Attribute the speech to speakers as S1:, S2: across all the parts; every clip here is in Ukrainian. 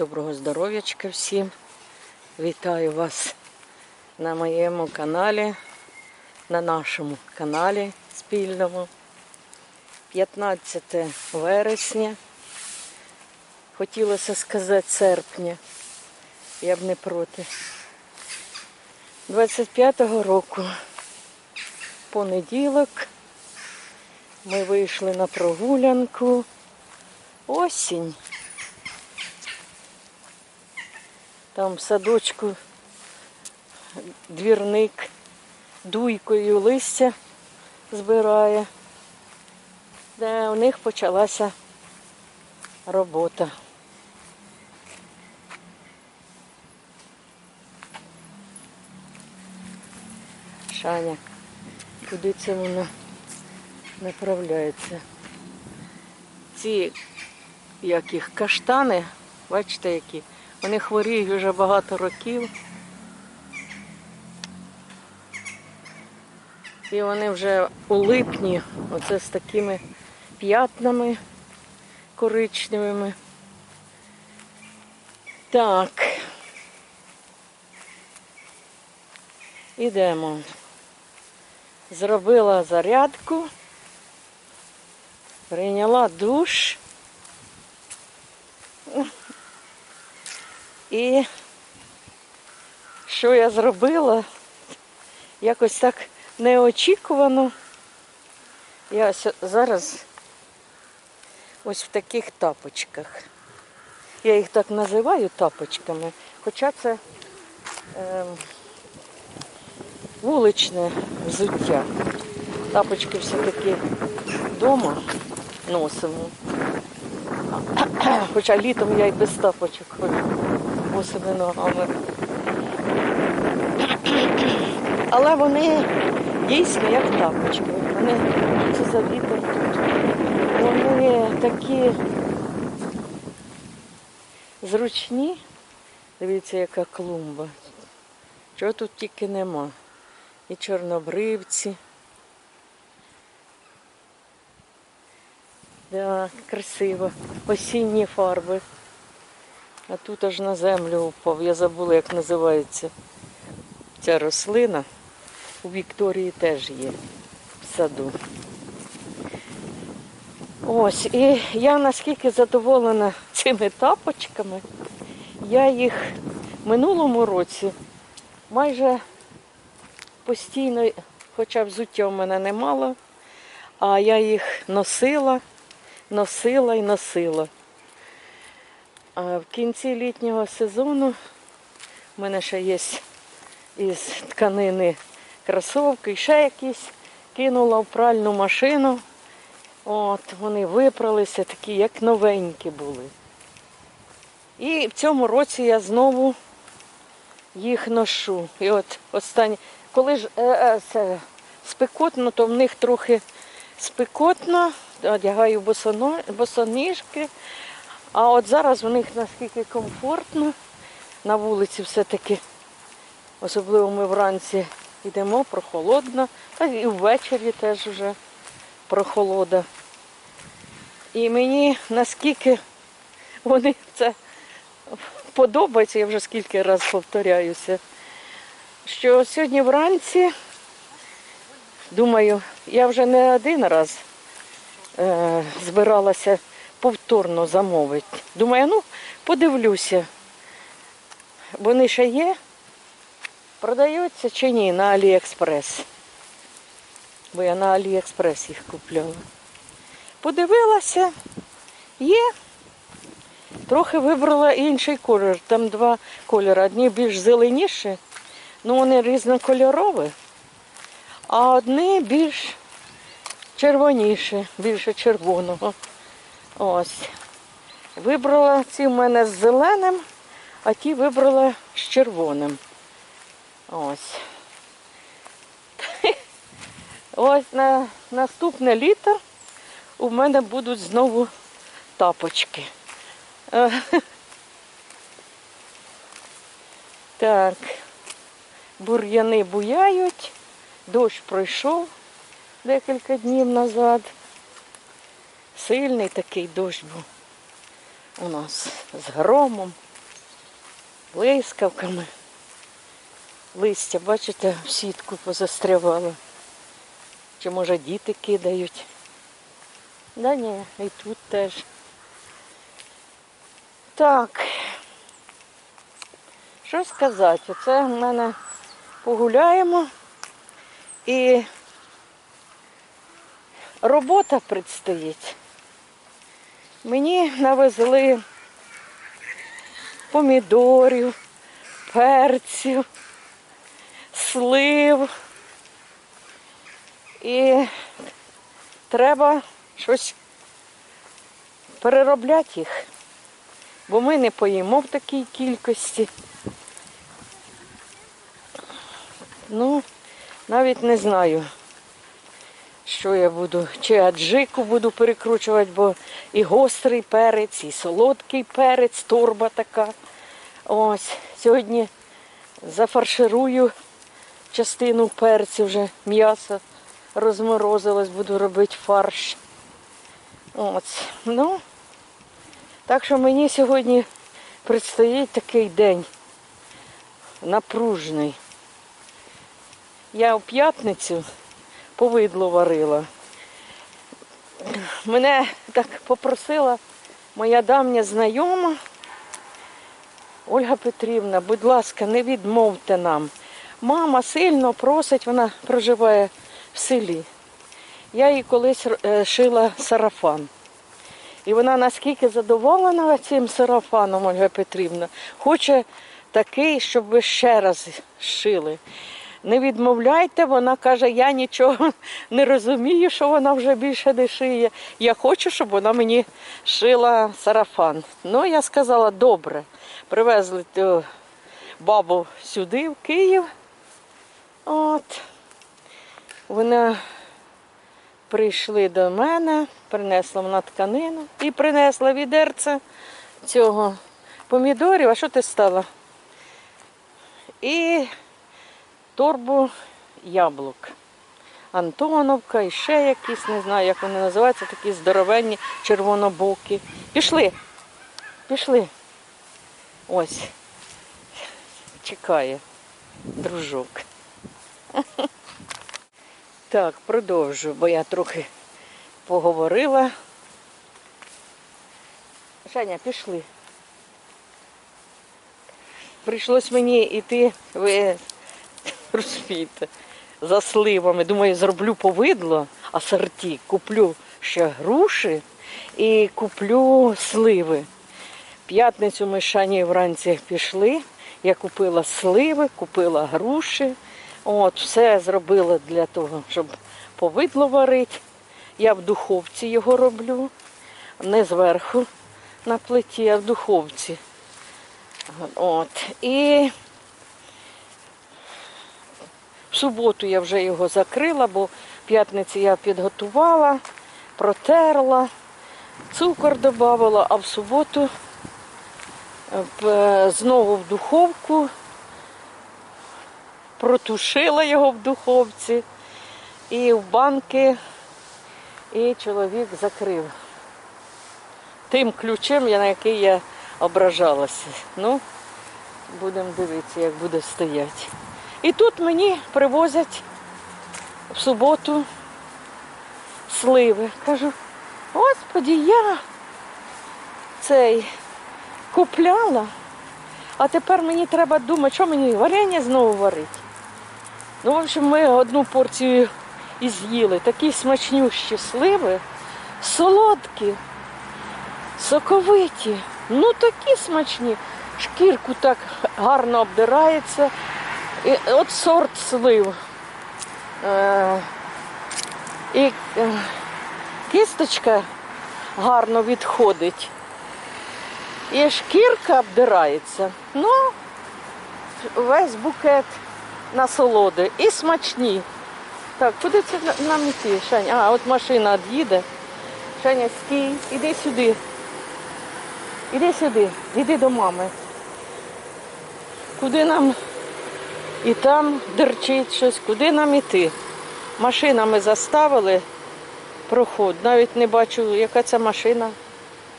S1: Доброго здоров'ячка всім. Вітаю вас на моєму каналі, на нашому каналі спільному. 15 вересня. Хотілося сказати серпня. Я б не проти. 25-го року, понеділок, ми вийшли на прогулянку. Осінь. Там садочку двірник дуйкою листя збирає, де у них почалася робота. Шаня, куди це вона направляється? Ці як їх каштани, бачите які, вони хворіють вже багато років. І вони вже у липні, оце з такими п'ятнами коричневими. Так. Ідемо. Зробила зарядку, прийняла душ. І що я зробила? Якось так неочікувано. Я зараз ось в таких тапочках. Я їх так називаю тапочками, хоча це ем, вуличне взуття. Тапочки все-таки вдома носимо. Хоча літом я й без тапочок ходжу босими ногами. Але вони дійсно як тапочки. Вони це за вітер тут. Вони такі зручні. Дивіться, яка клумба. Чого тут тільки нема. І чорнобривці. Да, красиво. Осінні фарби. А тут аж на землю упав. Я забула, як називається ця рослина. У Вікторії теж є в саду. Ось, і я наскільки задоволена цими тапочками, я їх в минулому році майже постійно, хоча взуття в мене немало, а я їх носила, носила і носила. А в кінці літнього сезону в мене ще є із тканини кросовки, ще якісь кинула в пральну машину. От, вони випралися, такі, як новенькі були. І в цьому році я знову їх ношу. І от останні, коли ж е, е, це спекотно, то в них трохи спекотно, одягаю босоніжки. А от зараз в них наскільки комфортно. На вулиці все-таки, особливо ми вранці йдемо, прохолодно, та і ввечері теж вже прохолода. І мені наскільки вони це подобається, я вже скільки разів повторяюся, що сьогодні вранці, думаю, я вже не один раз е, збиралася повторно замовити. Думаю, ну, подивлюся, вони ще є, продаються чи ні на Аліекспрес. Бо я на Аліекспрес їх купляла. Подивилася, є. Трохи вибрала інший колір. Там два кольори. Одні більш зеленіші, ну вони різнокольорові, а одні більш червоніші, більше червоного. Ось. Вибрала ці в мене з зеленим, а ті вибрала з червоним. Ось. Ось на наступне літо у мене будуть знову тапочки. Так, бур'яни буяють, дощ пройшов декілька днів назад. Сильний такий дощ був у нас з громом. блискавками. Листя, бачите, в сітку позастрявало. Чи може діти кидають? Да ні, і тут теж. Так. Що сказати? Оце в мене погуляємо і робота предстоїть. Мені навезли помідорів, перців, слив. І треба щось переробляти їх, бо ми не поїмо в такій кількості. Ну, навіть не знаю, що я буду. Чи аджику буду перекручувати, бо і гострий перець, і солодкий перець, торба така. Ось, сьогодні зафарширую частину перцю вже м'ясо розморозилось, буду робити фарш. Ось. Ну, так що мені сьогодні предстоїть такий день напружний. Я в п'ятницю повидло варила. Мене так попросила моя давня знайома Ольга Петрівна, будь ласка, не відмовте нам. Мама сильно просить, вона проживає в селі. Я їй колись е, шила сарафан. І вона наскільки задоволена цим сарафаном, Ольга Петрівна, хоче такий, щоб ви ще раз шили. Не відмовляйте, вона каже, я нічого не розумію, що вона вже більше не шиє. Я хочу, щоб вона мені шила сарафан. Ну, я сказала, добре. Привезли бабу сюди, в Київ. От. Вони прийшли до мене, принесла вона тканину і принесла відерце цього помідорів. А що ти стала? І торбу яблук. Антоновка і ще якісь, не знаю, як вони називаються, такі здоровенні червонобокі. Пішли, пішли. Ось. Чекає дружок. Так, продовжу, бо я трохи поговорила. Женя, пішли. Прийшлось мені йти, розумієте, за сливами. Думаю, зроблю повидло асорті, куплю ще груші і куплю сливи. П'ятницю ми Шані вранці пішли. Я купила сливи, купила груші. От, все зробила для того, щоб повидло варити. Я в духовці його роблю, не зверху на плиті, а в духовці. От. І в суботу я вже його закрила, бо п'ятниці я підготувала, протерла, цукор додавала, а в суботу е, знову в духовку, протушила його в духовці і в банки, і чоловік закрив. Тим ключем, на який я ображалася. Ну, будемо дивитися, як буде стояти. І тут мені привозять в суботу сливи. Кажу, господі, я цей купляла, а тепер мені треба думати, що мені варення знову варити. Ну, в общем, ми одну порцію і з'їли. Такі смачнющі сливи, солодкі, соковиті. Ну такі смачні. Шкірку так гарно обдирається. І от сорт слив. Е, і е, кісточка гарно відходить. І шкірка обдирається. Ну, весь букет насолоди. І смачні. Так, куди це нам йти, Шаня? А, от машина їде. Шаня, стій, іди сюди. Іди сюди, іди до мами. Куди нам і там дерчить щось, куди нам іти? Машинами заставили проход. Навіть не бачу, яка це машина.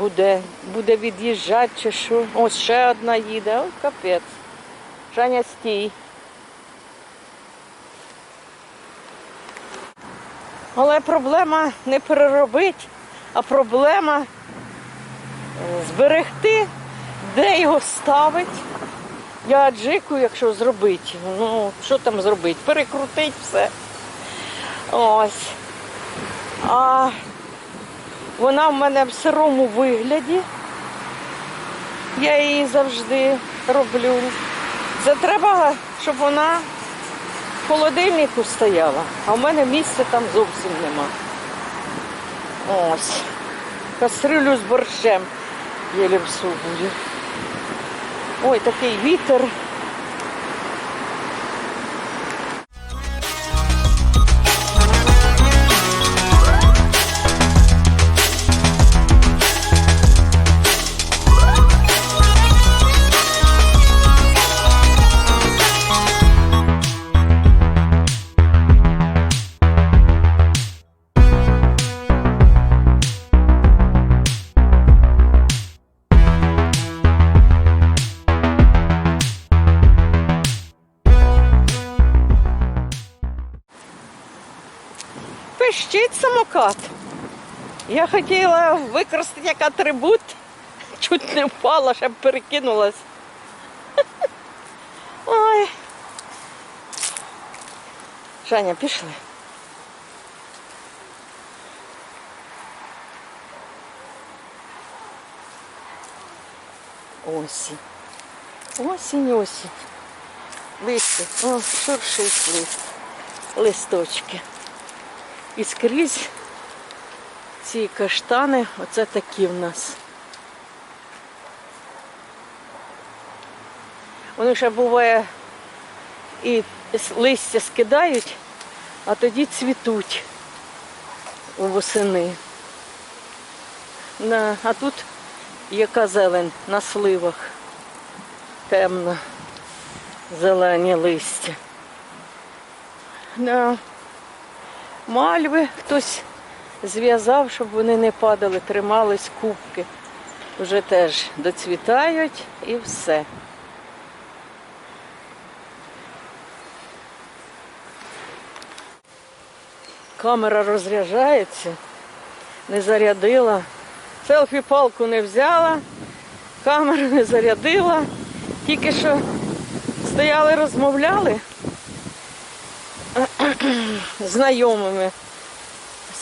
S1: гуде, буде від'їжджати чи що. Ось ще одна їде, ой, капець. Жаня стій. Але проблема не переробити, а проблема зберегти, де його ставити. Я джику, якщо зробити. Ну, що там зробити? Перекрутить все. Ось. А вона в мене в сирому вигляді. Я її завжди роблю. Це треба, щоб вона в холодильнику стояла, а в мене місця там зовсім нема. Ось. Кастрюлю з борщем є ліпсу буде. Ой, такий вітер. Пищить самокат. Я хотіла використати як атрибут, чуть не впала, ще перекинулась. Ой. Женя, пішли. Осінь. Осінь, осінь. Листя. О, шуршить лист. Листочки. І скрізь ці каштани, оце такі в нас. Вони ще буває і листя скидають, а тоді цвітуть у восени. На, а тут яка зелень на сливах. Темно, зелені листя. Да. Мальви хтось зв'язав, щоб вони не падали, тримались кубки. Вже теж доцвітають і все. Камера розряджається, не зарядила. Селфі-палку не взяла, камеру не зарядила. Тільки що стояли, розмовляли знайомими.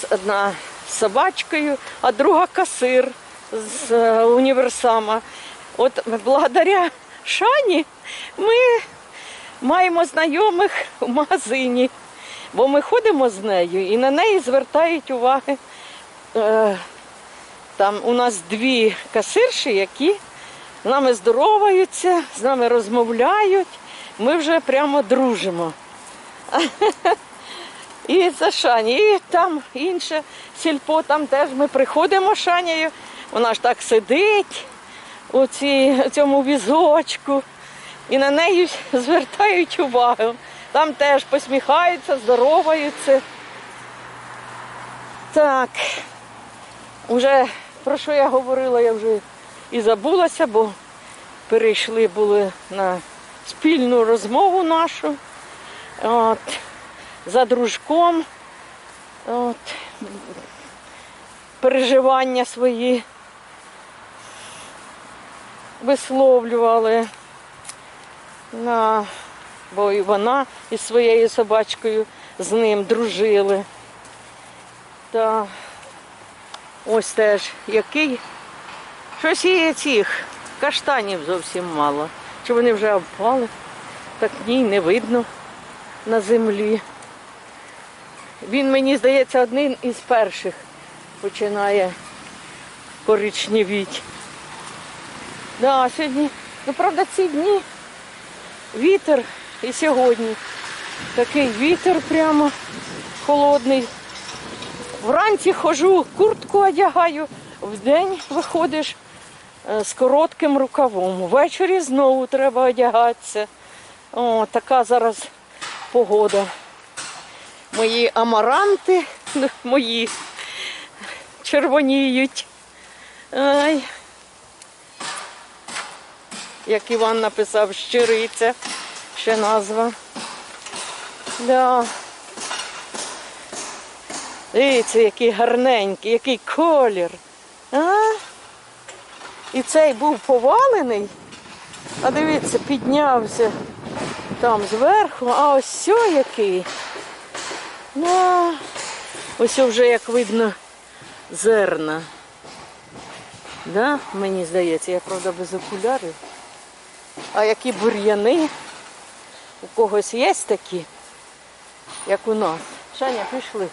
S1: З- Одна з собачкою, а друга касир з е, універсама. От благодаря Шані ми маємо знайомих в магазині, бо ми ходимо з нею і на неї звертають уваги. Е, Там у нас дві касирші, які з нами здороваються, з нами розмовляють. Ми вже прямо дружимо. І це Шані, і там інше сільпо, там теж ми приходимо з Шанією. Вона ж так сидить у ці, у цьому візочку, і на неї звертають увагу. Там теж посміхаються, здороваються. Так, уже про що я говорила, я вже і забулася, бо перейшли були на спільну розмову нашу. От, за дружком. От, переживання свої висловлювали. На, бо і вона із своєю собачкою з ним дружили. Та ось теж який. Щось є цих каштанів зовсім мало. Чи вони вже обпали? Так ні, не видно на землі. Він, мені здається, один із перших починає коричневіть. Да, сьогодні, ну правда, ці дні вітер і сьогодні такий вітер прямо холодний. Вранці хожу, куртку одягаю, вдень виходиш е, з коротким рукавом. Ввечері знову треба одягатися. О, така зараз погода. Мої амаранти, ну, мої червоніють. Ай. Як Іван написав, щириця, ще назва. Да. Дивіться, який гарненький, який колір. А? І цей був повалений, а дивіться, піднявся там зверху, а ось сьо який. Ну, ось вже як видно зерна. Да? Мені здається, я правда без окулярів. А які бур'яни? У когось є такі, як у нас. Шаня, пішли.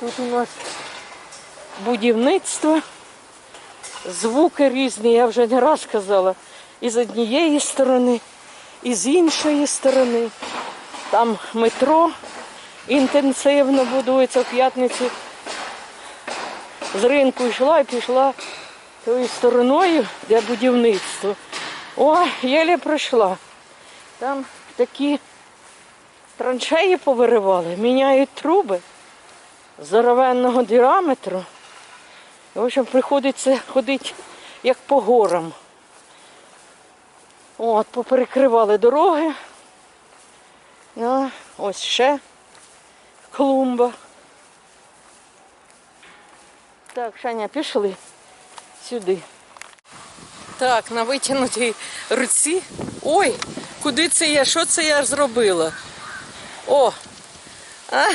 S1: Тут у нас будівництво, звуки різні, я вже не раз казала. І з однієї сторони, і з іншої сторони. Там метро інтенсивно будується в п'ятницю. З ринку йшла і пішла тою стороною, де будівництво. О, єлі пройшла. Там такі траншеї повиривали, міняють труби здоровенного діаметру. В общем, приходиться ходити як по горам. От, поперекривали дороги. Ну, ось ще клумба. Так, Шаня, пішли сюди. Так, на витягнутій руці. Ой, куди це я? Що це я зробила? О! А,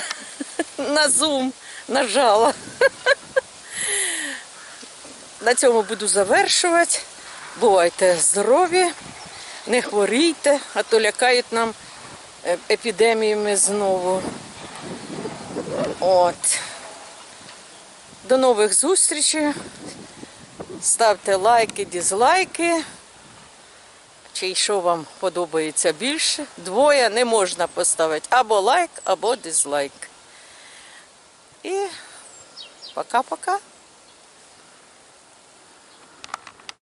S1: на зум нажала. На цьому буду завершувати. Бувайте здорові, не хворійте, а то лякають нам е, епідеміями знову. От. До нових зустрічей. Ставте лайки, дізлайки. Чи що вам подобається більше. Двоє не можна поставити або лайк, або дизлайк. І пока-пока.